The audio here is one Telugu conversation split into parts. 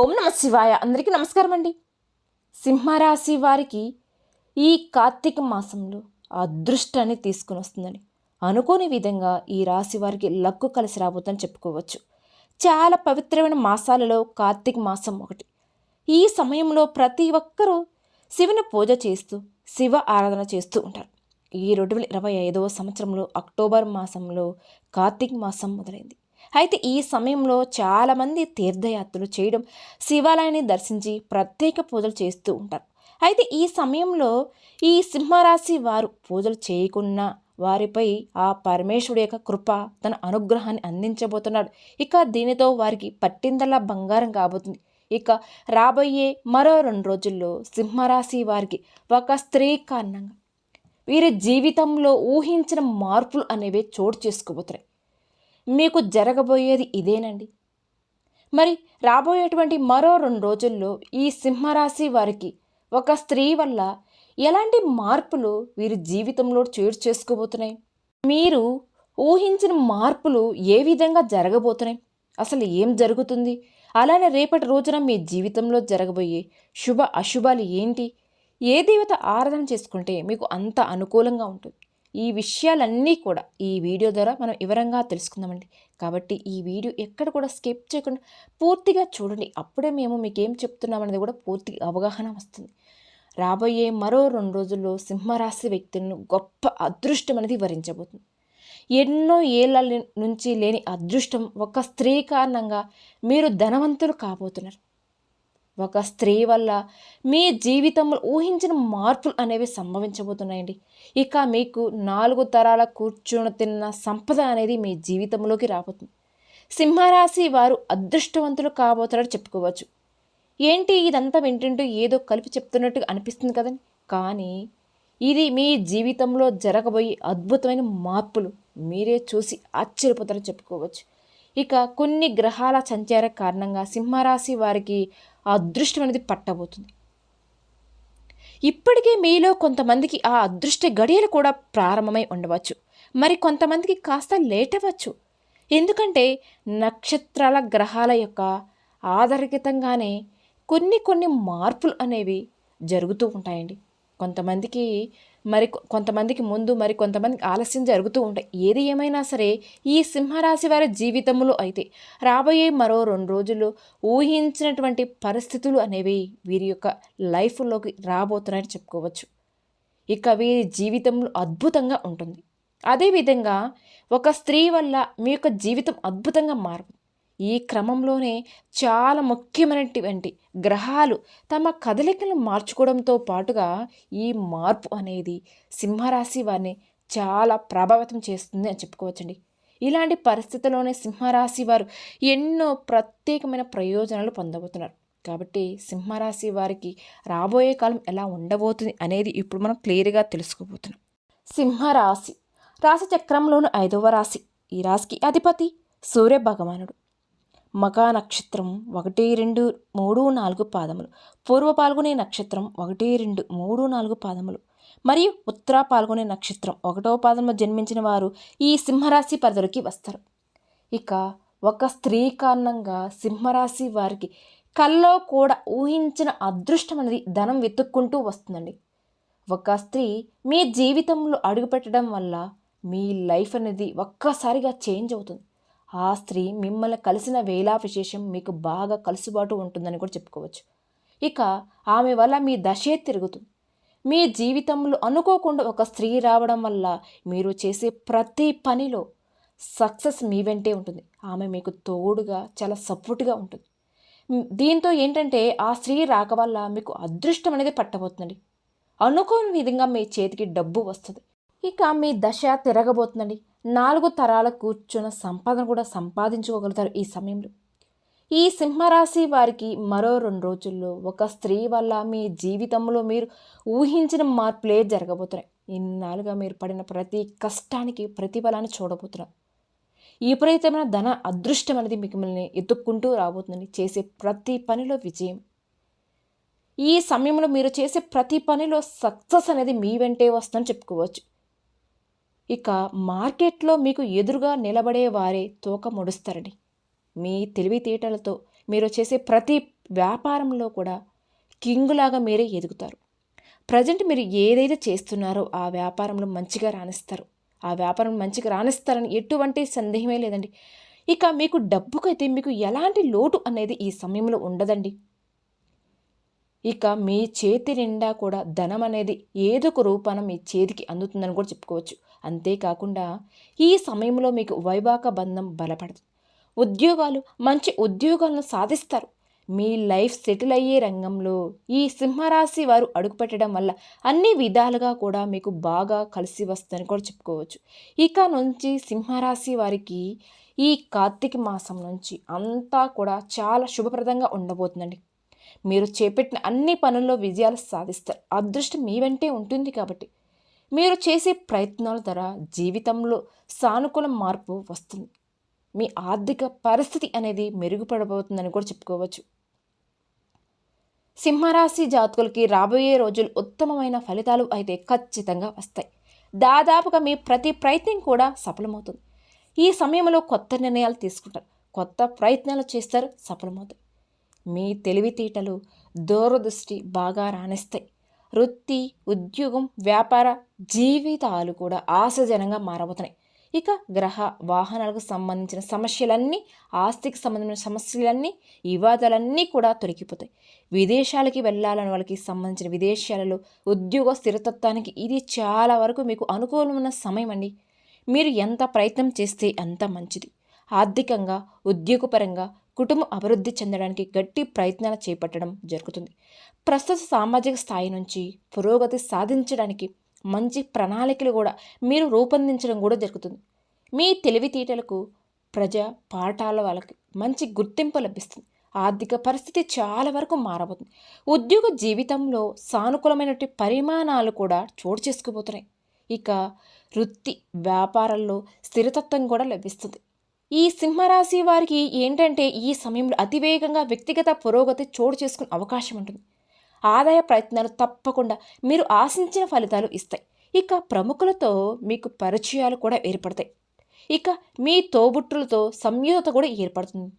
ఓం నమ శివాయ. అందరికీ నమస్కారం అండి. సింహరాశి వారికి ఈ కార్తీక మాసంలో అదృష్టాన్ని తీసుకుని వస్తుందని అనుకోని విధంగా ఈ రాశి వారికి లక్కు కలిసి రాబోతుందని చెప్పుకోవచ్చు. చాలా పవిత్రమైన మాసాలలో కార్తీక మాసం ఒకటి. ఈ సమయంలో ప్రతి ఒక్కరూ శివుని పూజ చేస్తూ శివ ఆరాధన చేస్తూ ఉంటారు. ఈ రెండు వేల ఇరవై ఐదవ సంవత్సరంలో అక్టోబర్ మాసంలో కార్తీక మాసం మొదలైంది. అయితే ఈ సమయంలో చాలామంది తీర్థయాత్రలు చేయడం శివాలయాన్ని దర్శించి ప్రత్యేక పూజలు చేస్తూ ఉంటారు. అయితే ఈ సమయంలో ఈ సింహరాశి వారు పూజలు చేయకున్నా వారిపై ఆ పరమేశ్వరుడు యొక్క కృప తన అనుగ్రహాన్ని అందించబోతున్నాడు. ఇక దీనితో వారికి పట్టిందల్లా బంగారం కాబోతుంది. ఇక రాబోయే మరో రెండు రోజుల్లో సింహరాశి వారికి ఒక స్త్రీ కారణంగా వీరి జీవితంలో ఊహించిన మార్పులు అనేవి చోటు చేసుకోబోతున్నాయి. మీకు జరగబోయేది ఇదేనండి. మరి రాబోయేటువంటి మరో రెండు రోజుల్లో ఈ సింహరాశి వారికి ఒక స్త్రీ వల్ల ఎలాంటి మార్పులు వీరి జీవితంలో చోటు చేసుకోబోతున్నాయి? మీరు ఊహించిన మార్పులు ఏ విధంగా జరగబోతున్నాయి? అసలు ఏం జరుగుతుంది? అలానే రేపటి రోజున మీ జీవితంలో జరగబోయే శుభ అశుభాలు ఏంటి? ఏ దేవత ఆరాధన చేసుకుంటే మీకు అంత అనుకూలంగా ఉంటుంది? ఈ విషయాలన్నీ కూడా ఈ వీడియో ద్వారా మనం వివరంగా తెలుసుకుందామండి. కాబట్టి ఈ వీడియో ఎక్కడ కూడా స్కిప్ చేయకుండా పూర్తిగా చూడండి. అప్పుడే మేము మీకు ఏం చెప్తున్నామనేది కూడా పూర్తి అవగాహన వస్తుంది. రాబోయే మరో రెండు రోజుల్లో సింహరాశి వ్యక్తులను గొప్ప అదృష్టం అనేది వరించబోతుంది. ఎన్నో ఏళ్ళ నుంచి లేని అదృష్టం ఒక స్త్రీ కారణంగా మీరు ధనవంతులు కాబోతున్నారు. ఒక స్త్రీ వల్ల మీ జీవితంలో ఊహించిన మార్పులు అనేవి సంభవించబోతున్నాయండి. ఇక మీకు నాలుగు తరాల కూర్చుని తిన్న సంపద అనేది మీ జీవితంలోకి రాబోతుంది. సింహరాశి వారు అదృష్టవంతులు కాబోతారని చెప్పుకోవచ్చు. ఏంటి ఇదంతా వింటుంటూ ఏదో కలిపి చెప్తున్నట్టు అనిపిస్తుంది కదండి. కానీ ఇది మీ జీవితంలో జరగబోయే అద్భుతమైన మార్పులు మీరే చూసి ఆశ్చర్యపోతారని చెప్పుకోవచ్చు. ఇక కొన్ని గ్రహాల సంచార కారణంగా సింహరాశి వారికి ఆ అదృష్టం అనేది పట్టబోతుంది. ఇప్పటికే మీలో కొంతమందికి ఆ అదృష్ట గడియలు కూడా ప్రారంభమై ఉండవచ్చు. మరి కొంతమందికి కాస్త లేట్ అవ్వచ్చు ఎందుకంటే నక్షత్రాల గ్రహాల యొక్క ఆధారితంగానే కొన్ని కొన్ని మార్పులు అనేవి జరుగుతూ ఉంటాయండి. కొంతమందికి మరి కొంతమందికి ముందు మరి కొంతమందికి ఆలస్యం జరుగుతూ ఉంటాయి. ఏది ఏమైనా సరే ఈ సింహరాశి వారి జీవితంలో అయితే రాబోయే మరో రెండు రోజులు ఊహించినటువంటి పరిస్థితులు అనేవి వీరి యొక్క లైఫ్లోకి రాబోతున్నాయని చెప్పుకోవచ్చు. ఇక వీరి జీవితంలో అద్భుతంగా ఉంటుంది. అదేవిధంగా ఒక స్త్రీ వల్ల మీ యొక్క జీవితం అద్భుతంగా మారుతుంది ఈ క్రమంలోనే చాలా ముఖ్యమైనటువంటి గ్రహాలు తమ కదలికలను మార్చుకోవడంతో పాటుగా ఈ మార్పు అనేది సింహరాశి వారిని చాలా ప్రభావితం చేస్తుంది అని చెప్పుకోవచ్చండి. ఇలాంటి పరిస్థితుల్లోనే సింహరాశి వారు ఎన్నో ప్రత్యేకమైన ప్రయోజనాలు పొందబోతున్నారు. కాబట్టి సింహరాశి వారికి రాబోయే కాలం ఎలా ఉండబోతుంది అనేది ఇప్పుడు మనం క్లియర్గా తెలుసుకోబోతున్నాం. సింహరాశి రాశి చక్రంలోని ఐదవ రాశి. ఈ రాశికి అధిపతి సూర్య భగవానుడు మకా నక్షత్రం ఒకటి రెండు మూడు నాలుగు పాదములు. పూర్వ పాల్గొనే నక్షత్రం ఒకటి రెండు మూడు నాలుగు పాదములు. మరియు ఉత్తర పాల్గొనే నక్షత్రం ఒకటో పాదంలో జన్మించిన వారు ఈ సింహరాశి పరిధిలోకి వస్తారు. ఇక ఒక స్త్రీ కారణంగా సింహరాశి వారికి కల్లో కూడా ఊహించిన అదృష్టం అనేది ధనం వెతుక్కుంటూ వస్తుందండి. ఒక స్త్రీ మీ జీవితంలో అడుగుపెట్టడం వల్ల మీ లైఫ్ అనేది ఒక్కసారిగా చేంజ్ అవుతుంది. ఆ స్త్రీ మిమ్మల్ని కలిసిన వేళా విశేషం మీకు బాగా కలుసుబాటు ఉంటుందని కూడా చెప్పుకోవచ్చు. ఇక ఆమె వల్ల మీ దశే తిరుగుతుంది. మీ జీవితంలో అనుకోకుండా ఒక స్త్రీ రావడం వల్ల మీరు చేసే ప్రతి పనిలో సక్సెస్ మీ వెంటే ఉంటుంది. ఆమె మీకు తోడుగా చాలా సపోర్ట్గా ఉంటుంది. దీంతో ఏంటంటే ఆ స్త్రీ రాక వల్ల మీకు అదృష్టం అనేది పట్టబోతుందండి. అనుకోని విధంగా మీ చేతికి డబ్బు వస్తుంది. ఇక మీ దశ తిరగబోతుందండి. నాలుగు తరాల కూర్చున్న సంపాదన కూడా సంపాదించుకోగలుగుతారు ఈ సమయంలో. ఈ సింహరాశి వారికి మరో రెండు రోజుల్లో ఒక స్త్రీ వల్ల మీ జీవితంలో మీరు ఊహించిన మార్పులే జరగబోతున్నాయి. ఇన్నాళ్ళుగా మీరు పడిన ప్రతి కష్టానికి ప్రతిఫలాన్ని చూడబోతున్నారు. విపరీతమైన ధన అదృష్టం అనేది మిమ్మల్ని ఎత్తుక్కుంటూ రాబోతుందని చేసే ప్రతి పనిలో విజయం. ఈ సమయంలో మీరు చేసే ప్రతి పనిలో సక్సెస్ అనేది మీ వెంటే వస్తుందని చెప్పుకోవచ్చు. ఇక మార్కెట్లో మీకు ఎదురుగా నిలబడే వారే తోక ముడుస్తారండి మీ తెలివితేటలతో మీరు చేసే ప్రతి వ్యాపారంలో కూడా కింగులాగా మీరే ఎదుగుతారు. ప్రజెంట్ మీరు ఏదైతే చేస్తున్నారో ఆ వ్యాపారంలో మంచిగా రాణిస్తారు. ఆ వ్యాపారం మంచిగా రాణిస్తారని ఎటువంటి సందేహమే లేదండి. ఇక మీకు డబ్బుకైతే మీకు ఎలాంటి లోటు అనేది ఈ సమయంలో ఉండదండి. ఇక మీ చేతి నిండా కూడా ధనం అనేది ఏదో ఒక రూపాన మీ చేతికి అందుతుందని కూడా చెప్పుకోవచ్చు. అంతేకాకుండా ఈ సమయంలో మీకు వైవాహిక బంధం బలపడదు. ఉద్యోగాలు మంచి ఉద్యోగాలను సాధిస్తారు. మీ లైఫ్ సెటిల్ అయ్యే రంగంలో ఈ సింహరాశి వారు అడుగుపెట్టడం వల్ల అన్ని విధాలుగా కూడా మీకు బాగా కలిసి వస్తుందని కూడా చెప్పుకోవచ్చు. ఇక నుంచి సింహరాశి వారికి ఈ కార్తీక మాసం నుంచి అంతా కూడా చాలా శుభప్రదంగా ఉండబోతుందండి. మీరు చేపట్టిన అన్ని పనుల్లో విజయాలు సాధిస్తారు. అదృష్టం మీ వెంటే ఉంటుంది కాబట్టి మీరు చేసే ప్రయత్నాల ద్వారా జీవితంలో సానుకూల మార్పు వస్తుంది. మీ ఆర్థిక పరిస్థితి అనేది మెరుగుపడబోతుందని కూడా చెప్పుకోవచ్చు. సింహరాశి జాతకులకి రాబోయే రోజులు ఉత్తమమైన ఫలితాలు అయితే ఖచ్చితంగా వస్తాయి. దాదాపుగా మీ ప్రతి ప్రయత్నం కూడా సఫలమవుతుంది. ఈ సమయంలో కొత్త నిర్ణయాలు తీసుకుంటారు. కొత్త ప్రయత్నాలు చేస్తారు సఫలమవుతాయి మీ తెలివితేటలు దూరదృష్టి బాగా రాణిస్తాయి. వృత్తి ఉద్యోగం వ్యాపార జీవితాలు కూడా ఆశాజనంగా మారబోతున్నాయి. ఇక గ్రహ వాహనాలకు సంబంధించిన సమస్యలన్నీ ఆస్తికి సంబంధించిన సమస్యలన్నీ వివాదాలన్నీ కూడా తొలగిపోతాయి. విదేశాలకి వెళ్ళాలని వాళ్ళకి సంబంధించిన విదేశాలలో ఉద్యోగ స్థిరతత్వానికి ఇది చాలా వరకు మీకు అనుకూలమైన సమయం అండి. మీరు ఎంత ప్రయత్నం చేస్తే అంత మంచిది. ఆర్థికంగా ఉద్యోగపరంగా కుటుంబం అభివృద్ధి చెందడానికి గట్టి ప్రయత్నాలు చేపట్టడం జరుగుతుంది. ప్రస్తుత సామాజిక స్థాయి నుంచి పురోగతి సాధించడానికి మంచి ప్రణాళికలు కూడా మీరు రూపొందించడం కూడా జరుగుతుంది. మీ తెలివితేటలకు ప్రజా పాఠాల వాళ్ళకి మంచి గుర్తింపు లభిస్తుంది. ఆర్థిక పరిస్థితి చాలా వరకు మారబోతుంది. ఉద్యోగ జీవితంలో సానుకూలమైనటువంటి పరిమాణాలు కూడా చోటు చేసుకుపోతున్నాయి. ఇక వృత్తి వ్యాపారాల్లో స్థిరతత్వం కూడా లభిస్తుంది. ఈ సింహరాశి వారికి ఏంటంటే ఈ సమయంలో అతివేగంగా వ్యక్తిగత పురోగతి చోటు చేసుకునే అవకాశం ఉంటుంది. ఆదాయ ప్రయత్నాలు తప్పకుండా మీరు ఆశించిన ఫలితాలు ఇస్తాయి. ఇక ప్రముఖులతో మీకు పరిచయాలు కూడా ఏర్పడతాయి. ఇక మీ తోబుట్టులతో సంయుత కూడా ఏర్పడుతుంది.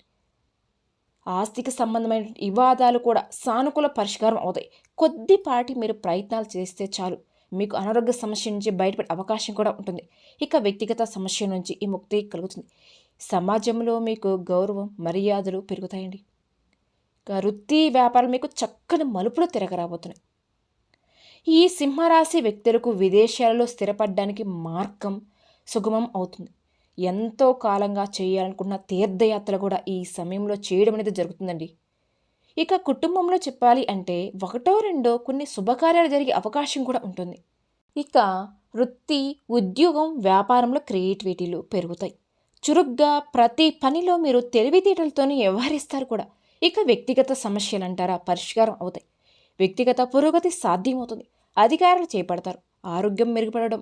ఆస్తిక సంబంధమైన వివాదాలు కూడా సానుకూల పరిష్కారం అవుతాయి. కొద్దిపాటి మీరు ప్రయత్నాలు చేస్తే చాలు. మీకు అనారోగ్య సమస్య నుంచి బయటపడే అవకాశం కూడా ఉంటుంది. ఇక వ్యక్తిగత సమస్య నుంచి ఈ ముక్తి కలుగుతుంది. సమాజంలో మీకు గౌరవం మర్యాదలు పెరుగుతాయండి. వృత్తి వ్యాపారం మీకు చక్కని మలుపులు తిరగరాబోతున్నాయి. ఈ సింహరాశి వ్యక్తులకు విదేశాలలో స్థిరపడడానికి మార్గం సుగమం అవుతుంది. ఎంతో కాలంగా చేయాలనుకున్న తీర్థయాత్ర కూడా ఈ సమయంలో చేయడం అనేది జరుగుతుందండి. ఇక కుటుంబంలో చెప్పాలి అంటే ఒకటో రెండో కొన్ని శుభకార్యాలు జరిగే అవకాశం కూడా ఉంటుంది. ఇక వృత్తి ఉద్యోగం వ్యాపారంలో క్రియేటివిటీలు పెరుగుతాయి. చురుగ్గా ప్రతి పనిలో మీరు తెలివితేటలతోనే వ్యవహరిస్తారు కూడా. ఇక వ్యక్తిగత సమస్యలు అంటారా పరిష్కారం అవుతాయి. వ్యక్తిగత పురోగతి సాధ్యమవుతుంది. అధికారులు చేపడతారు. ఆరోగ్యం మెరుగుపడడం.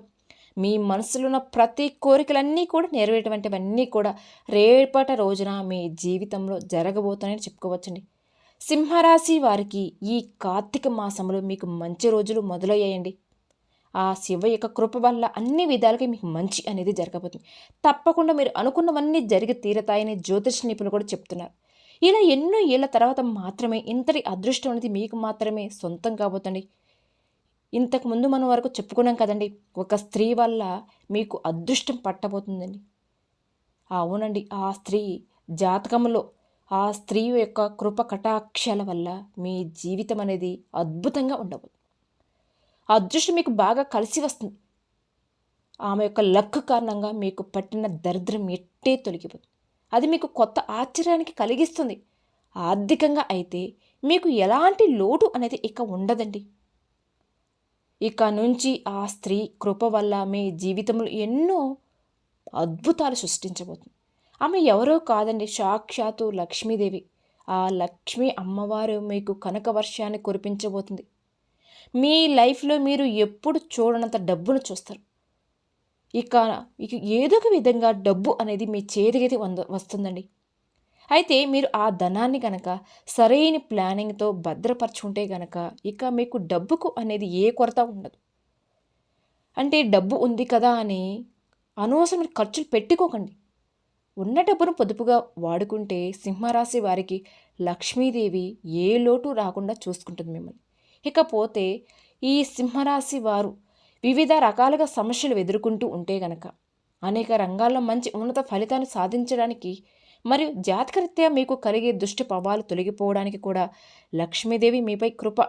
మీ మనసులో ఉన్న ప్రతి కోరికలన్నీ కూడా నెరవేరటువంటివన్నీ కూడా రేపటి రోజున మీ జీవితంలో జరగబోతున్నాయని చెప్పుకోవచ్చండి. సింహరాశి వారికి ఈ కార్తీక మాసంలో మీకు మంచి రోజులు మొదలయ్యాయండి. ఆ శివ యొక్క కృప వల్ల అన్ని విధాలుగా మీకు మంచి అనేది జరగబోతుంది. తప్పకుండా మీరు అనుకున్నవన్నీ జరిగి తీరతాయని జ్యోతిష నిపుణులు కూడా చెప్తున్నారు. ఇలా ఎన్నో ఏళ్ళ తర్వాత మాత్రమే ఇంతటి అదృష్టం అనేది మీకు మాత్రమే సొంతం కాబోతుంది. ఇంతకుముందు మనం వరకు చెప్పుకున్నాం కదండి ఒక స్త్రీ వల్ల మీకు అదృష్టం పట్టబోతుందండి. అవునండి ఆ స్త్రీ జాతకంలో ఆ స్త్రీ యొక్క కృప కటాక్షాల వల్ల మీ జీవితం అనేది అద్భుతంగా ఉండబోతుంది. అదృష్టం మీకు బాగా కలిసి వస్తుంది. ఆమె యొక్క లక్ కారణంగా మీకు పట్టిన దరిద్రం ఎట్టే తొలగిపోతుంది. అది మీకు కొత్త ఆశ్చర్యానికి కలిగిస్తుంది. ఆర్థికంగా అయితే మీకు ఎలాంటి లోటు అనేది ఇక ఉండదండి. ఇక నుంచి ఆ స్త్రీ కృప వల్ల మీ జీవితంలో ఎన్నో అద్భుతాలు సృష్టించబోతుంది. ఆమె ఎవరో కాదండి సాక్షాత్తు లక్ష్మీదేవి. ఆ లక్ష్మీ అమ్మవారు మీకు కనక వర్షాన్ని కురిపించబోతుంది. మీ లైఫ్లో మీరు ఎప్పుడు చూడనంత డబ్బును చూస్తారు. ఇక ఇక ఏదో ఒక విధంగా డబ్బు అనేది మీ చేతికి వంద వస్తుందండి. అయితే మీరు ఆ ధనాన్ని కనుక సరైన ప్లానింగ్తో భద్రపరచుకుంటే కనుక ఇక మీకు డబ్బుకు అనేది ఏ కొరత ఉండదు. అంటే డబ్బు ఉంది కదా అని అనవసరమైన ఖర్చులు పెట్టుకోకండి. ఉన్న డబ్బును పొదుపుగా వాడుకుంటే సింహరాశి వారికి లక్ష్మీదేవి ఏ లోటు రాకుండా చూసుకుంటుంది మిమ్మల్ని. ఇకపోతే ఈ సింహరాశి వారు వివిధ రకాలుగా సమస్యలు ఎదుర్కొంటూ ఉంటే గనక అనేక రంగాల్లో మంచి ఉన్నత ఫలితాలు సాధించడానికి మరియు జాతకరీత్యా మీకు కలిగే దుష్టి ప్రభావాలు తొలగిపోవడానికి కూడా లక్ష్మీదేవి మీపై కృప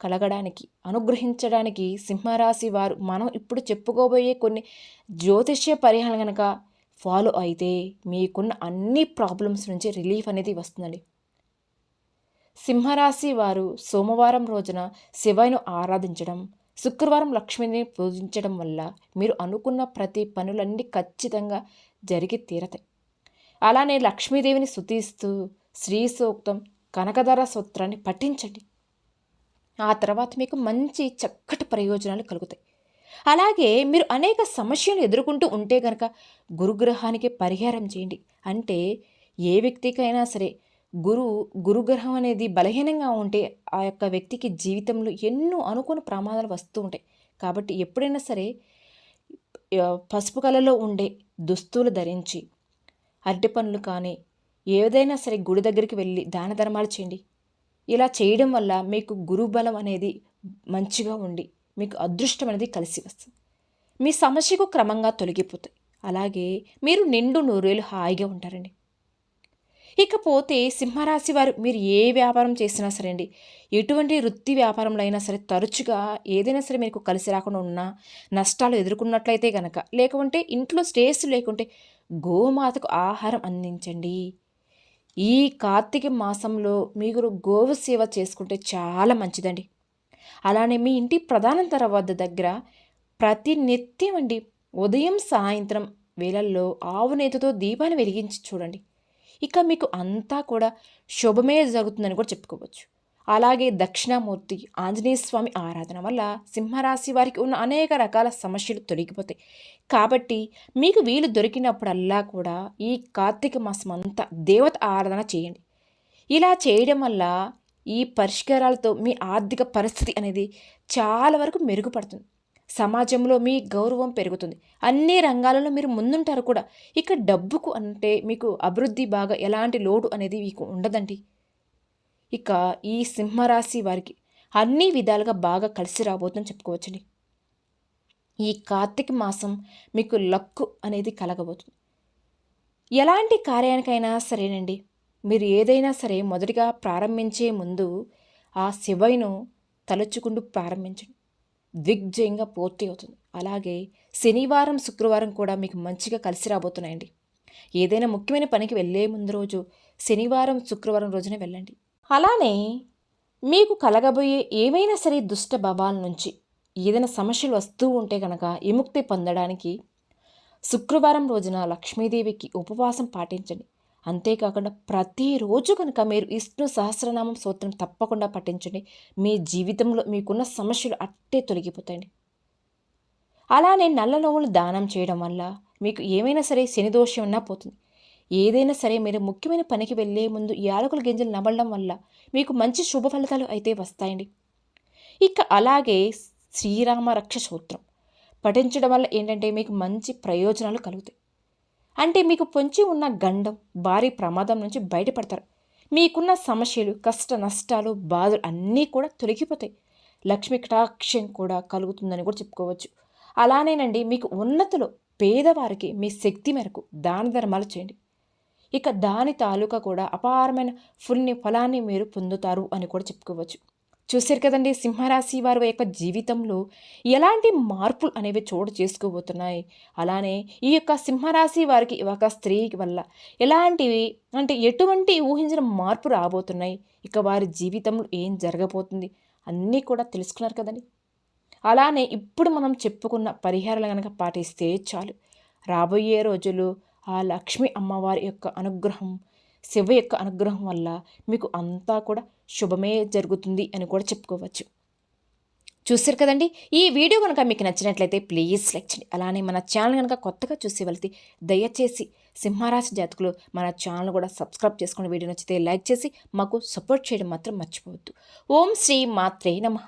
కలగడానికి అనుగ్రహించడానికి సింహరాశి వారు మనం ఇప్పుడు చెప్పుకోబోయే కొన్ని జ్యోతిష్య పరిహారం కనుక ఫాలో అయితే మీకున్న అన్ని ప్రాబ్లమ్స్ నుంచి రిలీఫ్ అనేది వస్తుందండి. సింహరాశి వారు సోమవారం రోజున శివయ్యను ఆరాధించడం శుక్రవారం లక్ష్మిని పూజించడం వల్ల మీరు అనుకున్న ప్రతి పనులన్నీ ఖచ్చితంగా జరిగి తీరతాయి. అలానే లక్ష్మీదేవిని శుతిస్తూ శ్రీ సూక్తం కనకధర సూత్రాన్ని పఠించండి. ఆ తర్వాత మీకు మంచి చక్కటి ప్రయోజనాలు కలుగుతాయి. అలాగే మీరు అనేక సమస్యలు ఎదుర్కొంటూ ఉంటే కనుక గురుగ్రహానికి పరిహారం చేయండి. అంటే ఏ వ్యక్తికైనా సరే గురు గురుగ్రహం అనేది బలహీనంగా ఉంటే ఆ యొక్క వ్యక్తికి జీవితంలో ఎన్నో అనుకోని ప్రమాదాలు వస్తూ ఉంటాయి. కాబట్టి ఎప్పుడైనా సరే పసుపు కళలో ఉండే దుస్తులు ధరించి అరటి పనులు కానీ ఏదైనా సరే గుడి దగ్గరికి వెళ్ళి దాన ధర్మాలు చేయండి. ఇలా చేయడం వల్ల మీకు గురుబలం అనేది మంచిగా ఉండి మీకు అదృష్టం అనేది కలిసి వస్తుంది. మీ సమస్యకు క్రమంగా తొలగిపోతాయి. అలాగే మీరు నిండు నూరేళ్ళు హాయిగా ఉంటారండి. ఇకపోతే సింహరాశి వారు మీరు ఏ వ్యాపారం చేసినా సరే అండి ఎటువంటి వృత్తి వ్యాపారంలో అయినా సరే తరచుగా ఏదైనా సరే మీకు కలిసి రాకుండా ఉన్నా నష్టాలు ఎదుర్కొన్నట్లయితే కనుక లేకుంటే ఇంట్లో స్టేస్ లేకుంటే గోమాతకు ఆహారం అందించండి. ఈ కార్తీక మాసంలో మీరు గోవు సేవ చేసుకుంటే చాలా మంచిదండి. అలానే మీ ఇంటి ప్రధాన వద్ద దగ్గర ప్రతి నిత్యం అండి ఉదయం సాయంత్రం వేళల్లో ఆవు నేతతో దీపాన్ని వెలిగించి చూడండి. ఇక మీకు అంతా కూడా శుభమే జరుగుతుందని కూడా చెప్పుకోవచ్చు. అలాగే దక్షిణామూర్తి ఆంజనేయ స్వామి ఆరాధన వల్ల సింహరాశి వారికి ఉన్న అనేక రకాల సమస్యలు తొలగిపోతాయి. కాబట్టి మీకు వీలు దొరికినప్పుడల్లా కూడా ఈ కార్తీక మాసం అంతా దేవత ఆరాధన చేయండి. ఇలా చేయడం వల్ల ఈ పరిష్కారాలతో మీ ఆర్థిక పరిస్థితి అనేది చాలా వరకు మెరుగుపడుతుంది. సమాజంలో మీ గౌరవం పెరుగుతుంది. అన్ని రంగాలలో మీరు ముందుంటారు కూడా. ఇక డబ్బుకు అంటే మీకు అభివృద్ధి బాగా ఎలాంటి లోటు అనేది మీకు ఉండదండి. ఇక ఈ సింహరాశి వారికి అన్ని విధాలుగా బాగా కలిసి రాబోతుందని చెప్పుకోవచ్చండి. ఈ కార్తీక మాసం మీకు లక్కు అనేది కలగబోతుంది. ఎలాంటి కార్యానికైనా సరేనండి. మీరు ఏదైనా సరే మొదటిగా ప్రారంభించే ముందు ఆ శివయ్యను తలుచుకుంటూ ప్రారంభించండి. దిగ్జయంగా పూర్తి అవుతుంది. అలాగే శనివారం శుక్రవారం కూడా మీకు మంచిగా కలిసి రాబోతున్నాయండి. ఏదైనా ముఖ్యమైన పనికి వెళ్ళే ముందు రోజు శనివారం శుక్రవారం రోజున వెళ్ళండి. అలానే మీకు కలగబోయే ఏవైనా సరే దుష్ట భావాల నుంచి ఏదైనా సమస్యలు వస్తూ ఉంటే కనుక విముక్తి పొందడానికి శుక్రవారం రోజున లక్ష్మీదేవికి ఉపవాసం పాటించండి. అంతేకాకుండా ప్రతిరోజు కనుక మీరు విష్ణు సహస్రనామం సూత్రం తప్పకుండా పఠించండి. మీ జీవితంలో మీకున్న సమస్యలు అట్టే తొలగిపోతాయండి. అలానే నల్ల నవ్వులు దానం చేయడం వల్ల మీకు ఏమైనా సరే శని దోషం ఉన్నా పోతుంది. ఏదైనా సరే మీరు ముఖ్యమైన పనికి వెళ్ళే ముందు యాలకుల గింజలు నమలడం వల్ల మీకు మంచి శుభ ఫలితాలు అయితే వస్తాయండి. ఇక అలాగే శ్రీరామ రక్ష సూత్రం పఠించడం వల్ల ఏంటంటే మీకు మంచి ప్రయోజనాలు కలుగుతాయి. అంటే మీకు పొంచి ఉన్న గండం భారీ ప్రమాదం నుంచి బయటపడతారు. మీకున్న సమస్యలు కష్ట నష్టాలు బాధలు అన్నీ కూడా తొలగిపోతాయి. లక్ష్మి కటాక్షం కూడా కలుగుతుందని కూడా చెప్పుకోవచ్చు. అలానేనండి మీకు ఉన్నతులు పేదవారికి మీ శక్తి మేరకు దాన ధర్మాలు చేయండి. ఇక దాని తాలూకా కూడా అపారమైన ఫుల్ని ఫలాన్ని మీరు పొందుతారు అని కూడా చెప్పుకోవచ్చు. చూశారు కదండి సింహరాశి వారి యొక్క జీవితంలో ఎలాంటి మార్పులు అనేవి చోటు చేసుకోబోతున్నాయి. అలానే ఈ యొక్క సింహరాశి వారికి ఒక స్త్రీ వల్ల ఎలాంటివి అంటే ఎటువంటి ఊహించిన మార్పు రాబోతున్నాయి. ఇక వారి జీవితంలో ఏం జరగబోతుంది అన్నీ కూడా తెలుసుకున్నారు కదండి. అలానే ఇప్పుడు మనం చెప్పుకున్న పరిహారాలు కనుక పాటిస్తే చాలు. రాబోయే రోజులు ఆ లక్ష్మి అమ్మవారి యొక్క అనుగ్రహం శివ యొక్క అనుగ్రహం వల్ల మీకు అంతా కూడా శుభమే జరుగుతుంది అని కూడా చెప్పుకోవచ్చు. చూసారు కదండి? ఈ వీడియో కనుక మీకు నచ్చినట్లయితే ప్లీజ్ లైక్ చేయండి. అలానే మన ఛానల్ కనుక కొత్తగా చూసే వెళ్తే దయచేసి సింహరాశి జాతకులు మన ఛానల్ కూడా సబ్స్క్రైబ్ చేసుకుని వీడియో నచ్చితే లైక్ చేసి మాకు సపోర్ట్ చేయడం మాత్రం మర్చిపోవద్దు. ఓం శ్రీ మాత్రే నమ.